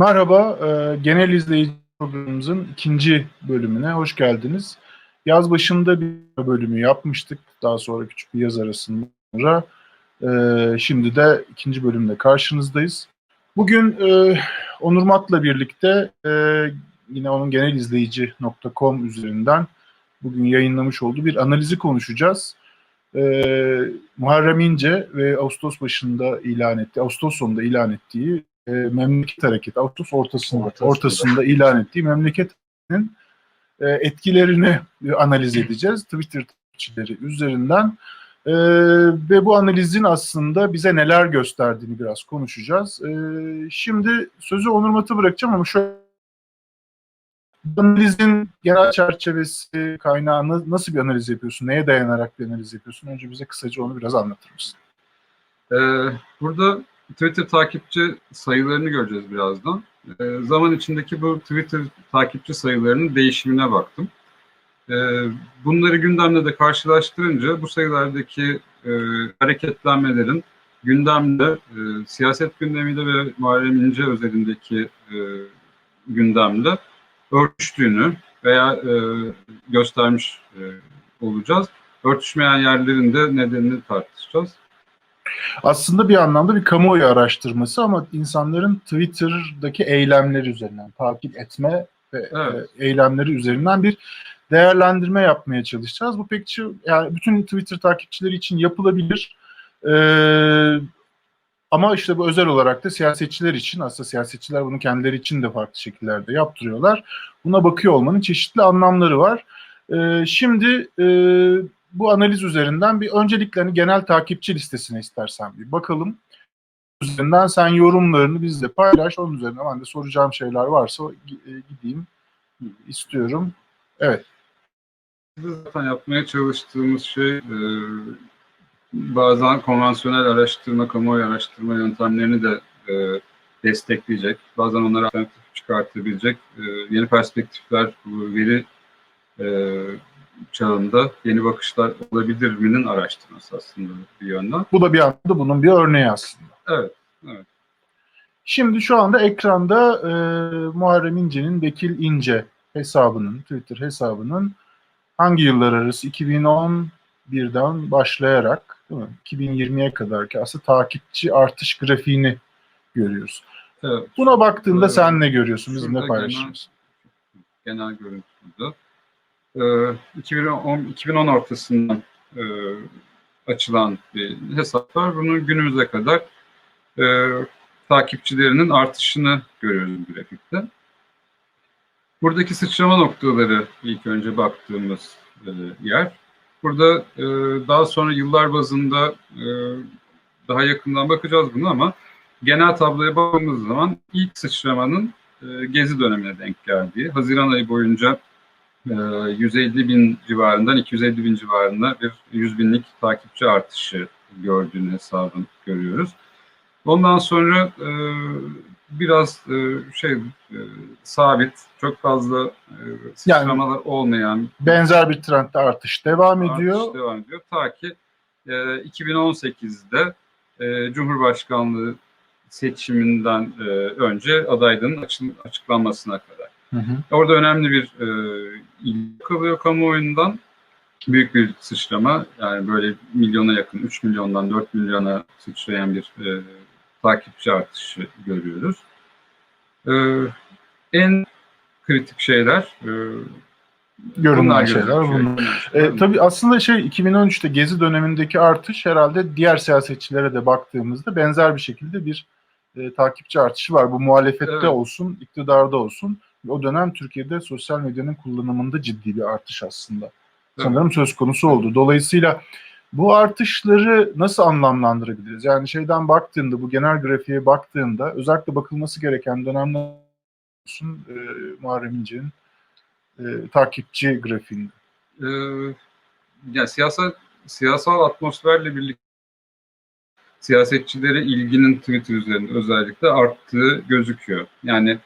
Merhaba, e, genel izleyici programımızın ikinci bölümüne hoş geldiniz. Yaz başında bir bölümü yapmıştık, daha sonra küçük bir yaz arasında. E, şimdi de ikinci bölümde karşınızdayız. Bugün e, Onur Mat'la birlikte e, yine onun genelizleyici.com üzerinden bugün yayınlamış olduğu bir analizi konuşacağız. E, Muharrem İnce ve Ağustos başında ilan etti, Ağustos sonunda ilan ettiği e, memleket hareketi, Ağustos ortasında, Ortasında. ortasında ilan ettiği memleketin e, etkilerini e, analiz edeceğiz. Twitter takipçileri üzerinden. E, ve bu analizin aslında bize neler gösterdiğini biraz konuşacağız. E, şimdi sözü Onur Mat'a bırakacağım ama şöyle analizin genel çerçevesi, kaynağı na- nasıl bir analiz yapıyorsun, neye dayanarak bir analiz yapıyorsun? Önce bize kısaca onu biraz anlatır mısın? Ee, burada Twitter takipçi sayılarını göreceğiz birazdan. Ee, zaman içindeki bu Twitter takipçi sayılarının değişimine baktım. Ee, bunları gündemle de karşılaştırınca bu sayılardaki e, hareketlenmelerin gündemde, e, siyaset gündemiyle ve Muharrem İnce özelindeki e, gündemle örtüştüğünü veya e, göstermiş e, olacağız. Örtüşmeyen yerlerin de nedenini tartışacağız. Aslında bir anlamda bir kamuoyu araştırması ama insanların Twitter'daki eylemleri üzerinden takip etme ve Evet. e, eylemleri üzerinden bir değerlendirme yapmaya çalışacağız. Bu pek yani bütün Twitter takipçileri için yapılabilir. Ee, ama işte bu özel olarak da siyasetçiler için aslında siyasetçiler bunu kendileri için de farklı şekillerde yaptırıyorlar. Buna bakıyor olmanın çeşitli anlamları var. Ee, şimdi e, bu analiz üzerinden bir öncelikle hani genel takipçi listesine istersen bir bakalım. Üzerinden sen yorumlarını bizle paylaş. Onun üzerine ben de soracağım şeyler varsa e, gideyim istiyorum. Evet. Zaten yapmaya çalıştığımız şey e, bazen konvansiyonel araştırma, kamuoyu araştırma yöntemlerini de e, destekleyecek. Bazen onlara alternatif çıkartabilecek e, yeni perspektifler, veri e, çağında yeni bakışlar olabilir mi'nin araştırması aslında bir yönden. Bu da bir anlamda bunun bir örneği aslında. Evet, Şimdi şu anda ekranda e, Muharrem İnce'nin Vekil İnce hesabının, Twitter hesabının hangi yıllar arası 2011'den başlayarak değil mi, 2020'ye kadar ki aslında takipçi artış grafiğini görüyoruz. evet. Buna baktığında Evet. sen ne görüyorsun? Bizimle paylaşır genel- mısın? genel görüntüsü. Ee, 2010, 2010 ortasından e, açılan bir hesap var. Bunun günümüze kadar e, takipçilerinin artışını görüyoruz grafikte. Buradaki sıçrama noktaları ilk önce baktığımız e, yer. Burada daha sonra yıllar bazında daha yakından bakacağız bunu ama genel tabloya baktığımız zaman ilk sıçramanın gezi dönemine denk geldiği, Haziran ayı boyunca 150 bin civarından 250 bin civarında bir 100 binlik takipçi artışı gördüğünü hesabın görüyoruz. Ondan sonra e, biraz e, şey e, sabit, çok fazla sıçramalar olmayan Benzer bir trendde artış devam artış ediyor. devam ediyor. Ta ki e, 2018'de e, Cumhurbaşkanlığı seçiminden önce adaylığın açı- açıklanmasına kadar. Hı hı. Orada önemli bir e, ilgi kalıyor kamuoyundan. Büyük bir sıçrama. Yani böyle milyona yakın, 3 milyondan 4 milyona sıçrayan bir e, takipçi artışı görüyoruz. E, en kritik şeyler e, Görünen bunlar şeyler bunlar. E, tabii aslında şey 2013'te Gezi dönemindeki artış herhalde diğer siyasetçilere de baktığımızda benzer bir şekilde bir e, takipçi artışı var. Bu muhalefette Evet. olsun, iktidarda olsun. O dönem Türkiye'de sosyal medyanın kullanımında ciddi bir artış aslında. Evet. Sanırım söz konusu oldu. Dolayısıyla bu artışları nasıl anlamlandırabiliriz? Yani şeyden baktığında, bu genel grafiğe baktığında özellikle bakılması gereken dönemler olsun e, Muharrem İnce'nin e, takipçi grafiğinde. Ee, yani siyasal siyasal atmosferle birlikte siyasetçilere ilginin Twitter üzerinde özellikle arttığı gözüküyor. Yani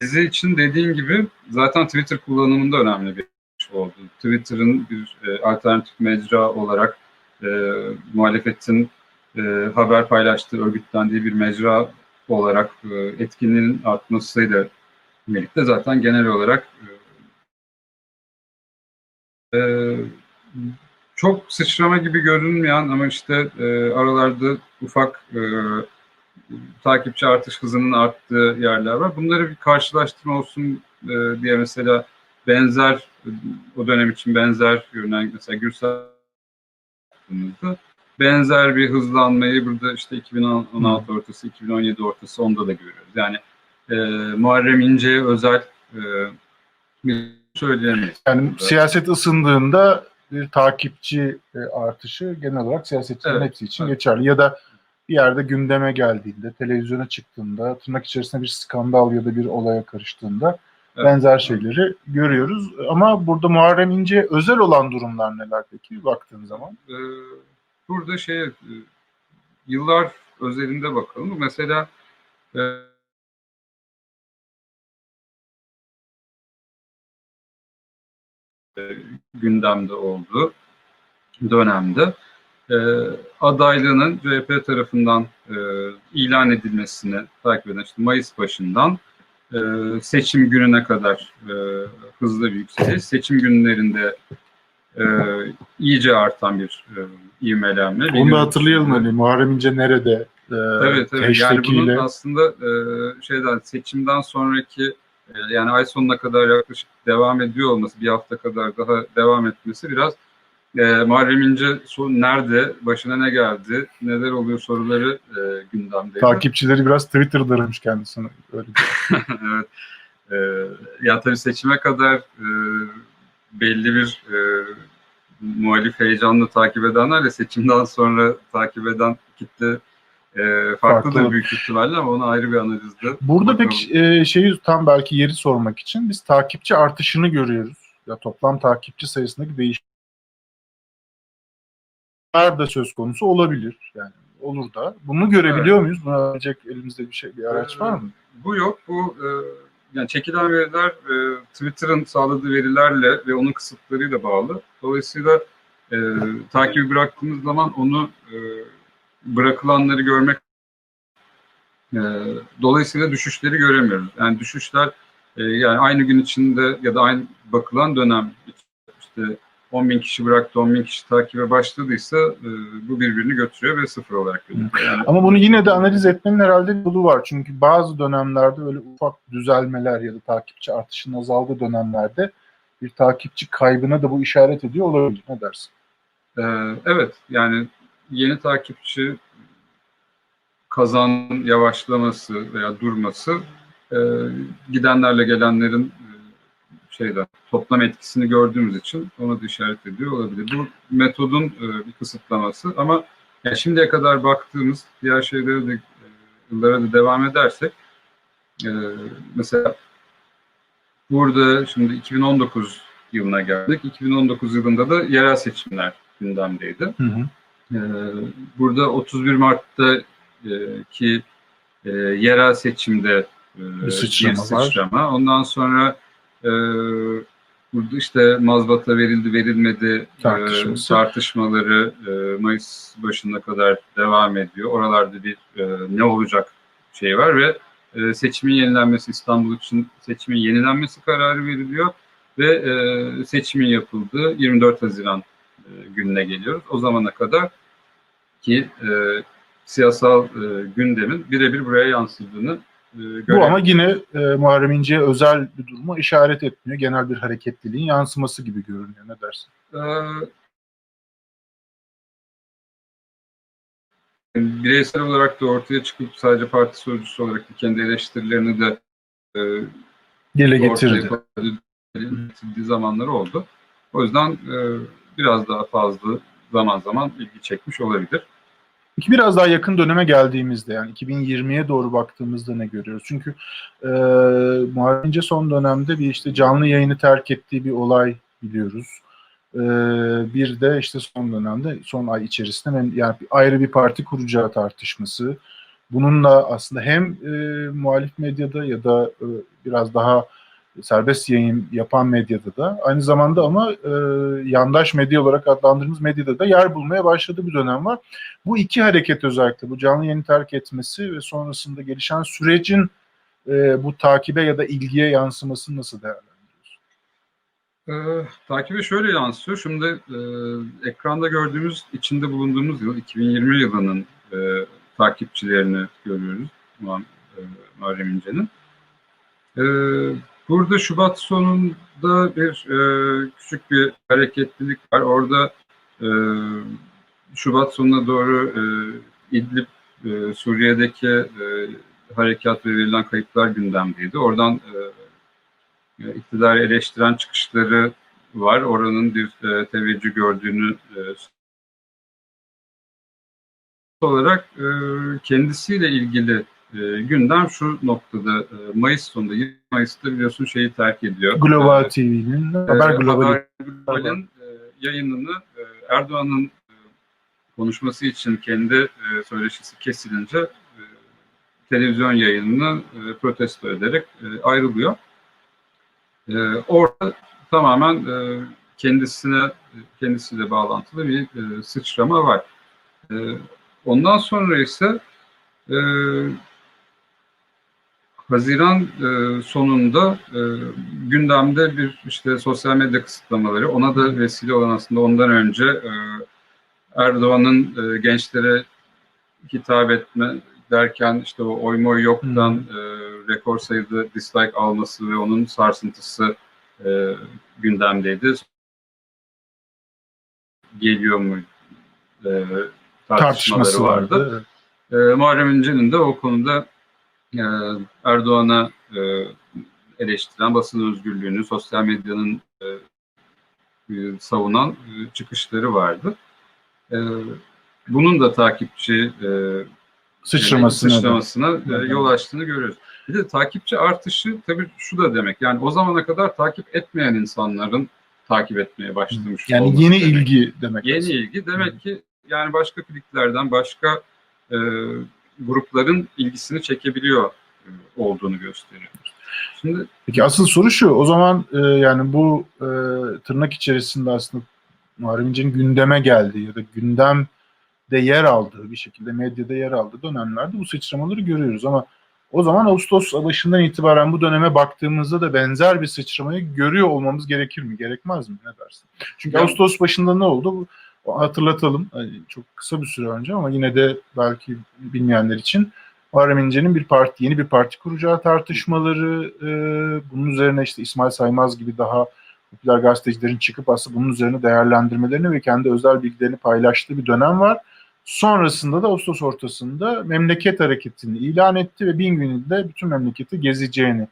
dizi için dediğin gibi zaten Twitter kullanımında önemli bir şey oldu. Twitter'ın bir e, alternatif mecra olarak e, muhalefetin e, haber paylaştığı, örgütlendiği bir mecra olarak e, etkinliğin artmasıyla birlikte zaten genel olarak e, e, çok sıçrama gibi görünmeyen ama işte e, aralarda ufak e, takipçi artış hızının arttığı yerler var. Bunları bir karşılaştırma olsun e, diye mesela benzer o dönem için benzer görünen mesela Gürsel benzer bir hızlanmayı burada işte 2016 ortası, 2017 ortası onda da görüyoruz. Yani e, Muharrem İnce'ye özel e, bir söyleyemeyiz. Yani siyaset ısındığında bir takipçi e, artışı genel olarak siyasetçilerin Evet, hepsi için evet. geçerli. Ya da bir yerde gündeme geldiğinde, televizyona çıktığında, tırnak içerisinde bir skandal ya da bir olaya karıştığında Evet. benzer şeyleri görüyoruz. Ama burada Muharrem İnce'ye özel olan durumlar neler peki baktığın zaman? e, burada şey e, yıllar özelinde bakalım. Mesela e, gündemde olduğu dönemde e, adaylığının CHP tarafından e, ilan edilmesini takip eden işte Mayıs başından e, seçim gününe kadar e, hızlı bir yükseliş. Seçim günlerinde e, iyice artan bir e, ivmelenme. Onu da hatırlayalım hani Muharrem İnce nerede e, Evet evet yani bunun aslında e, şeyden seçimden sonraki e, yani ay sonuna kadar yaklaşık devam ediyor olması bir hafta kadar daha devam etmesi biraz e, Muharrem İnce son, nerede başına ne geldi neler oluyor soruları e, gündemdeydi. Takipçileri biraz Twitter'da aramış kendisini. Öyle evet. E, ya tabii seçime kadar e, belli bir e, muhalif heyecanla takip edenlerle seçimden sonra takip eden kitle e, farklıdır Farklı. büyük ihtimalle ama onu ayrı bir analizde. Burada pek e, şeyi tam belki yeri sormak için biz takipçi artışını görüyoruz. Ya toplam takipçi sayısındaki değişimler de söz konusu olabilir. Yani olur da. Bunu görebiliyor muyuz? Buna verecek elimizde bir şey bir araç var mı? Bu yok. Bu e, yani çekilen veriler e, Twitter'ın sağladığı verilerle ve onun kısıtlarıyla bağlı. Dolayısıyla e, takibi bıraktığımız zaman onu e, bırakılanları görmek e, dolayısıyla düşüşleri göremiyoruz. Yani düşüşler e, yani aynı gün içinde ya da aynı bakılan dönem işte 10 bin kişi bıraktı, 10 bin kişi takibe başladıysa e, bu birbirini götürüyor ve sıfır olarak gözüküyor. Yani, Ama bunu yine de analiz etmenin herhalde yolu var. Çünkü bazı dönemlerde öyle ufak düzelmeler ya da takipçi artışının azaldığı dönemlerde bir takipçi kaybına da bu işaret ediyor olabilir. Ne dersin? Ee, evet, yani yeni takipçi kazanın yavaşlaması veya durması e, gidenlerle gelenlerin şeyden toplam etkisini gördüğümüz için ona da işaret ediyor olabilir. Bu metodun e, bir kısıtlaması ama yani şimdiye kadar baktığımız diğer şeylere de e, yıllara da devam edersek e, mesela burada şimdi 2019 yılına geldik. 2019 yılında da yerel seçimler gündemdeydi. Hı hı. Ee, burada 31 Mart'ta e, ki e, yerel seçimde e, Bir sıçrama var. sıçrama. Ondan sonra e, burada işte mazbata verildi verilmedi e, Tartışması. tartışmaları e, Mayıs başına kadar devam ediyor. Oralarda bir e, ne olacak şey var ve e, seçimin yenilenmesi İstanbul için seçimin yenilenmesi kararı veriliyor ve e, seçimin yapıldığı 24 Haziran e, gününe geliyoruz. O zamana kadar ki e, siyasal e, gündemin birebir buraya yansıdığını e, Bu ama yine e, Muharrem İnce'ye özel bir duruma işaret etmiyor. Genel bir hareketliliğin yansıması gibi görünüyor. Ne dersin? Ee, bireysel olarak da ortaya çıkıp sadece parti sözcüsü olarak da kendi eleştirilerini de e, Dile getirdi. getirdiği zamanları oldu. O yüzden e, biraz daha fazla zaman zaman ilgi çekmiş olabilir. Peki biraz daha yakın döneme geldiğimizde yani 2020'ye doğru baktığımızda ne görüyoruz? Çünkü e, Muharrem İnce son dönemde bir işte canlı yayını terk ettiği bir olay biliyoruz. E, bir de işte son dönemde son ay içerisinde yani ayrı bir parti kuracağı tartışması. Bununla aslında hem e, muhalif medyada ya da e, biraz daha serbest yayın yapan medyada da aynı zamanda ama e, yandaş medya olarak adlandırdığımız medyada da yer bulmaya başladığı bir dönem var. Bu iki hareket özellikle bu canlı yayını terk etmesi ve sonrasında gelişen sürecin e, bu takibe ya da ilgiye yansımasını nasıl değerlendiriyorsun? Ee, takibe şöyle yansıyor. Şimdi e, ekranda gördüğümüz, içinde bulunduğumuz yıl 2020 yılının e, takipçilerini görüyoruz. E, Muharrem İnce'nin. E, burada Şubat sonunda bir e, küçük bir hareketlilik var. Orada e, Şubat sonuna doğru e, İdlib, e, Suriye'deki e, harekat ve verilen kayıplar gündemdeydi. Oradan e, iktidarı eleştiren çıkışları var. Oranın bir e, teveccüh gördüğünü e, olarak e, kendisiyle ilgili e, gündem şu noktada e, Mayıs sonunda 20 Mayıs'ta biliyorsun şeyi terk ediyor. Global E, TV'nin e, haber globali Haber Global'in e, yayınını e, Erdoğan'ın e, konuşması için kendi e, söyleşisi kesilince e, televizyon yayınını e, protesto ederek e, ayrılıyor. E, orada tamamen e, kendisine kendisiyle bağlantılı bir e, sıçrama var. E, ondan sonra ise e, Haziran e, sonunda e, gündemde bir işte sosyal medya kısıtlamaları, ona da vesile olan aslında ondan önce e, Erdoğan'ın e, gençlere hitap etme derken işte o oy moy yoktan e, rekor sayıda dislike alması ve onun sarsıntısı e, gündemdeydi. Geliyor mu e, tartışmaları tartışması vardı. vardı. E, Muharrem İnce'nin de o konuda Erdoğan'a e, eleştiren basın özgürlüğünü, sosyal medyanın e, e, savunan çıkışları vardı. Bunun da takipçi Sıçramasına da. sıçramasına yol açtığını görüyoruz. Bir de takipçi artışı tabii şu da demek. Yani o zamana kadar takip etmeyen insanların takip etmeye başlamış Yani yeni demek. ilgi demek. Yeni aslında. ilgi demek ki yani başka kliklerden başka e, grupların ilgisini çekebiliyor e, olduğunu gösteriyor. Şimdi Peki asıl soru şu. O zaman e, yani bu e, tırnak içerisinde aslında Muharrem İnce'nin gündeme geldiği ya da gündemde yer aldığı bir şekilde medyada yer aldığı dönemlerde bu sıçramaları görüyoruz ama o zaman Ağustos başından itibaren bu döneme baktığımızda da benzer bir sıçramayı görüyor olmamız gerekir mi? Gerekmez mi? Ne dersin? Çünkü Ya- Ağustos başında ne oldu? Hatırlatalım. Çok kısa bir süre önce ama yine de belki bilmeyenler için Muharrem İnce'nin bir parti, yeni bir parti kuracağı tartışmaları, e, bunun üzerine işte İsmail Saymaz gibi daha popüler gazetecilerin çıkıp aslında bunun üzerine değerlendirmelerini ve kendi özel bilgilerini paylaştığı bir dönem var. Sonrasında da Ağustos ortasında memleket hareketini ilan etti ve bin gününde bütün memleketi gezeceğini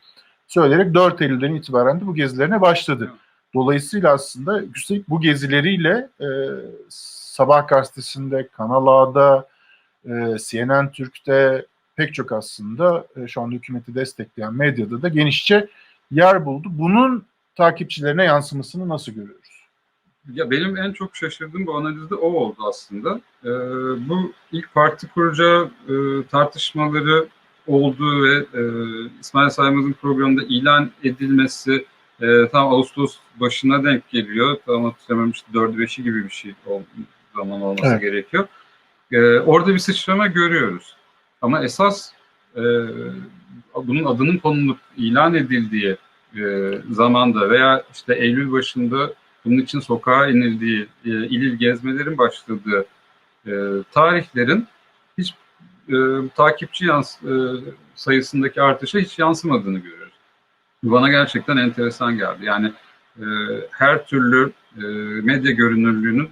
söyleyerek 4 Eylül'den itibaren de bu gezilerine başladı. Dolayısıyla aslında üstelik bu gezileriyle e, Sabah gazetesinde, Kanal A'da, e, CNN Türk'te pek çok aslında e, şu anda hükümeti destekleyen medyada da genişçe yer buldu. Bunun takipçilerine yansımasını nasıl görüyoruz? ya benim en çok şaşırdığım bu analizde o oldu aslında. E, bu ilk parti kuracağı e, tartışmaları olduğu ve e, İsmail Saymaz'ın programında ilan edilmesi e, tam Ağustos başına denk geliyor. Tam hatırlamıyorum işte 4'ü 5'i gibi bir şey ol, zaman olması Evet. gerekiyor. E, orada bir sıçrama görüyoruz. Ama esas e, bunun adının konulup ilan edildiği e, zamanda veya işte Eylül başında bunun için sokağa inildiği, e, il il gezmelerin başladığı e, tarihlerin hiç e, takipçi yans, e, sayısındaki artışa hiç yansımadığını görüyoruz. Bana gerçekten enteresan geldi. Yani e, her türlü e, medya görünürlüğünün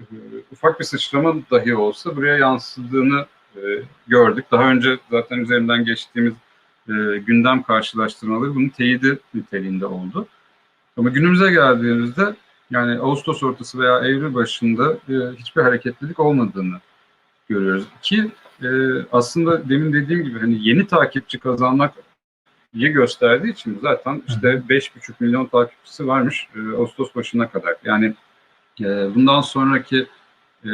e, ufak bir sıçrama dahi olsa buraya yansıdığını e, gördük. Daha önce zaten üzerinden geçtiğimiz e, gündem karşılaştırmaları bunun teyidi niteliğinde oldu. Ama günümüze geldiğimizde yani Ağustos ortası veya Eylül başında e, hiçbir hareketlilik olmadığını görüyoruz. Ki e, aslında demin dediğim gibi hani yeni takipçi kazanmak iyi gösterdiği için zaten işte 5,5 milyon takipçisi varmış e, Ağustos başına kadar. Yani e, bundan sonraki e,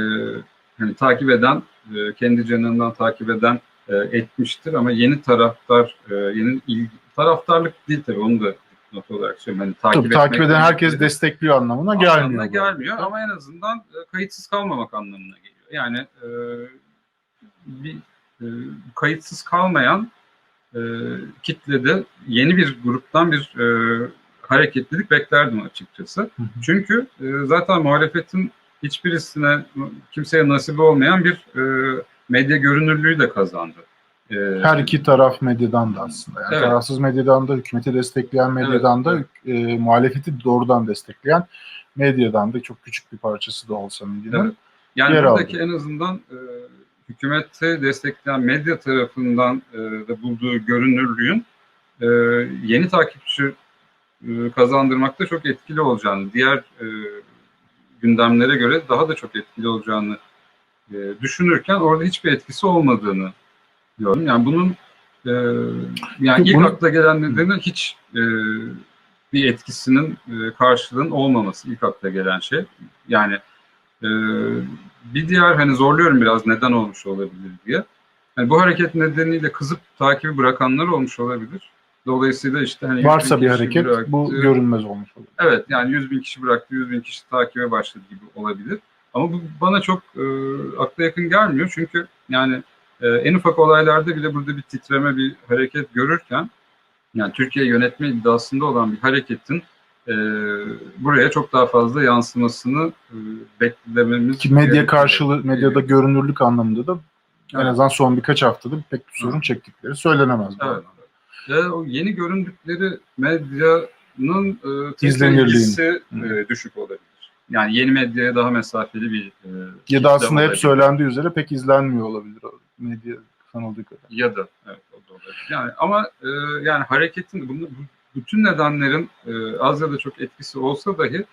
hani takip eden, e, kendi canından takip eden e, etmiştir ama yeni taraftar, e, yeni ilgi, taraftarlık değil tabii onu da not olarak söylüyorum. Hani Tabii, takip eden herkes demekleri destekliyor anlamına anlamına gelmiyor. bu gelmiyor arada. ama en azından e, kayıtsız kalmamak anlamına geliyor. Yani e, bir e, kayıtsız kalmayan e, kitlede yeni bir gruptan bir e, hareketlilik beklerdim açıkçası. Hı hı. Çünkü e, zaten muhalefetin hiçbirisine kimseye nasip olmayan bir e, medya görünürlüğü de kazandı. E, Her iki taraf medyadan da aslında. Yani Evet. tarafsız medyadan da, hükümeti destekleyen medyadan da, e, muhalefeti doğrudan destekleyen medyadan da çok küçük bir parçası da olsa medyanın. Evet. Yani yer buradaki en azından e, hükümeti destekleyen medya tarafından e, da bulduğu görünürlüğün e, yeni takipçi e, kazandırmakta çok etkili olacağını, diğer e, gündemlere göre daha da çok etkili olacağını e, düşünürken orada hiçbir etkisi olmadığını diyorum. Yani bunun e, yani ilk bunu- akla gelen nedeni hiç e, bir etkisinin e, karşılığının olmaması ilk akla gelen şey. Yani e, bir diğer hani zorluyorum biraz neden olmuş olabilir diye. Yani bu hareket nedeniyle kızıp takibi bırakanlar olmuş olabilir. Dolayısıyla işte hani 100 bin Varsa bir hareket bıraktı. bu görünmez olmuş olur. Evet yani 100 bin kişi bıraktı, 100 bin kişi takibe başladı gibi olabilir. Ama bu bana çok e, akla yakın gelmiyor. Çünkü yani e, en ufak olaylarda bile burada bir titreme, bir hareket görürken yani Türkiye yönetme iddiasında olan bir hareketin e, buraya çok daha fazla yansımasını e, beklememiz Ki medya karşılığı, medyada görünürlük anlamında da en Evet. azından son birkaç haftada pek bir sorun çektikleri söylenemez. Evet. Ve o yeni göründükleri medyanın e, Hı. e, düşük olabilir. Yani yeni medyaya daha mesafeli bir e, Ya da aslında hep söylendiği üzere pek izlenmiyor olabilir medya sanıldığı kadar. Ya da evet o da olabilir. Yani ama e, yani hareketin bunu, bu- bütün nedenlerin e, az ya da çok etkisi olsa dahi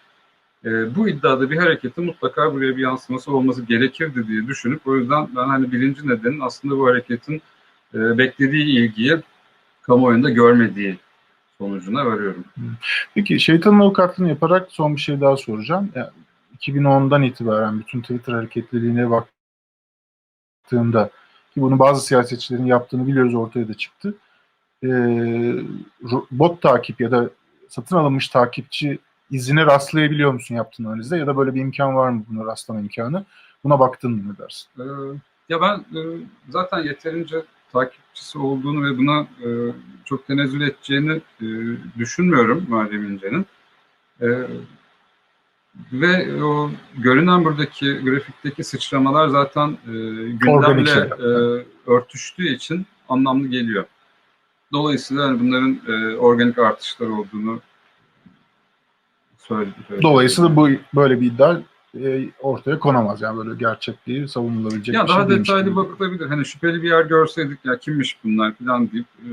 e, bu iddiada bir hareketin mutlaka buraya bir yansıması olması gerekirdi diye düşünüp o yüzden ben hani birinci nedenin aslında bu hareketin e, beklediği ilgiyi kamuoyunda görmediği sonucuna varıyorum. Peki şeytanın avukatlığını yaparak son bir şey daha soracağım. Yani 2010'dan itibaren bütün Twitter hareketliliğine baktığımda ki bunu bazı siyasetçilerin yaptığını biliyoruz ortaya da çıktı. Ee, bot takip ya da satın alınmış takipçi izine rastlayabiliyor musun yaptığın analizde ya da böyle bir imkan var mı buna rastlama imkanı? Buna baktın mı ne dersin? Ee, ya ben e, zaten yeterince takipçisi olduğunu ve buna e, çok tenezzül edeceğini e, düşünmüyorum Muharrem İnce'nin. E, ve o görünen buradaki grafikteki sıçramalar zaten e, gündemle e, örtüştüğü için anlamlı geliyor. Dolayısıyla hani bunların e, organik artışlar olduğunu söyle- söyle- Dolayısıyla bu böyle bir iddia e, ortaya konamaz. Yani böyle gerçekliği savunulabilecek Ya bir şey daha detaylı gibi. bakılabilir. Hani şüpheli bir yer görseydik ya kimmiş bunlar falan deyip e,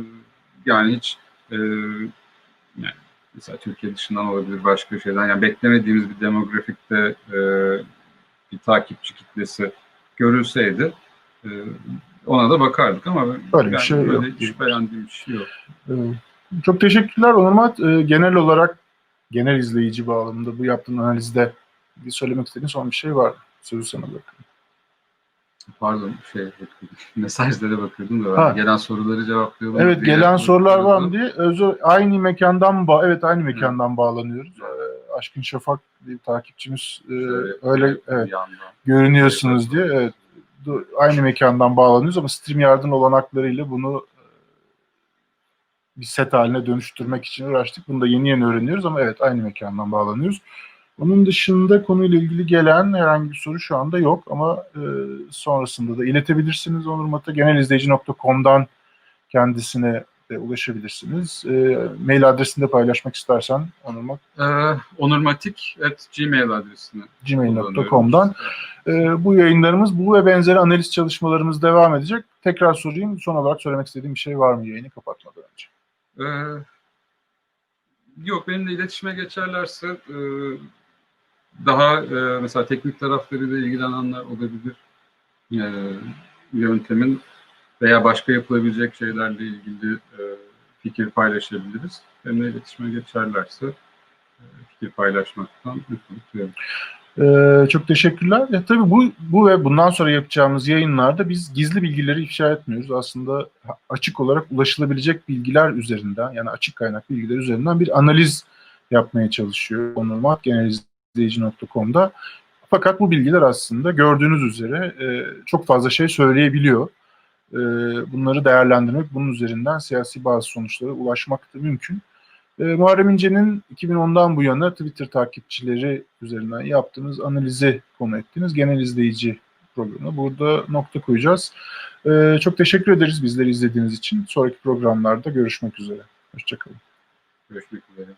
yani hiç e, yani mesela Türkiye dışından olabilir başka şeyden yani beklemediğimiz bir demografikte e, bir takipçi kitlesi görülseydi e, ona da bakardık ama Öyle bir şey böyle yok. şüphelendiğim bir şey yok. Ee, Çok teşekkürler Onurmat. Ee, Genel olarak genel izleyici bağlamında bu yaptığın analizde bir söylemek istediğin son bir şey var? Sözü sana bırakıyorum. Pardon şey mesajlara bakıyordum da ben Ha. gelen soruları cevaplayalım Evet diye gelen sorular var mı diye. Özü, aynı mekandan ba evet aynı mekandan bağlanıyoruz. Ee, Aşkın Şafak bir takipçimiz e, öyle evet yandan. görünüyorsunuz diye evet aynı mekandan bağlanıyoruz ama StreamYard'ın olanaklarıyla bunu e, bir set haline dönüştürmek için uğraştık. Bunu da yeni yeni öğreniyoruz ama evet aynı mekandan bağlanıyoruz. Onun dışında konuyla ilgili gelen herhangi bir soru şu anda yok ama e, sonrasında da iletebilirsiniz Onur Mat'a. Genelizleyici.com'dan kendisine de ulaşabilirsiniz. E, mail adresini de paylaşmak istersen Onur Mat, Ee, onurmatik at gmail adresine gmail.com'dan. E, bu yayınlarımız, bu ve benzeri analiz çalışmalarımız devam edecek. Tekrar sorayım, son olarak söylemek istediğim bir şey var mı yayını kapatmadan önce? Ee, yok benimle iletişime geçerlerse e, daha e, mesela teknik taraflarıyla ilgilenenler olabilir. E, yöntemin veya başka yapılabilecek şeylerle ilgili e, fikir paylaşabiliriz. Benimle iletişime geçerlerse fikir paylaşmaktan mutluluk duyuyorum. Ee, çok teşekkürler. Ya, tabii bu, bu ve bundan sonra yapacağımız yayınlarda biz gizli bilgileri ifşa etmiyoruz. Aslında açık olarak ulaşılabilecek bilgiler üzerinden yani açık kaynak bilgiler üzerinden bir analiz yapmaya çalışıyor Onur Mat genelizleyici.com'da. Fakat bu bilgiler aslında gördüğünüz üzere e, çok fazla şey söyleyebiliyor. E, bunları değerlendirmek, bunun üzerinden siyasi bazı sonuçlara ulaşmak da mümkün. E, Muharrem İnce'nin 2010'dan bu yana Twitter takipçileri üzerinden yaptığımız analizi konu ettiğiniz genel izleyici programına burada nokta koyacağız. E, çok teşekkür ederiz bizleri izlediğiniz için. Sonraki programlarda görüşmek üzere. Hoşçakalın. Görüşmek üzere.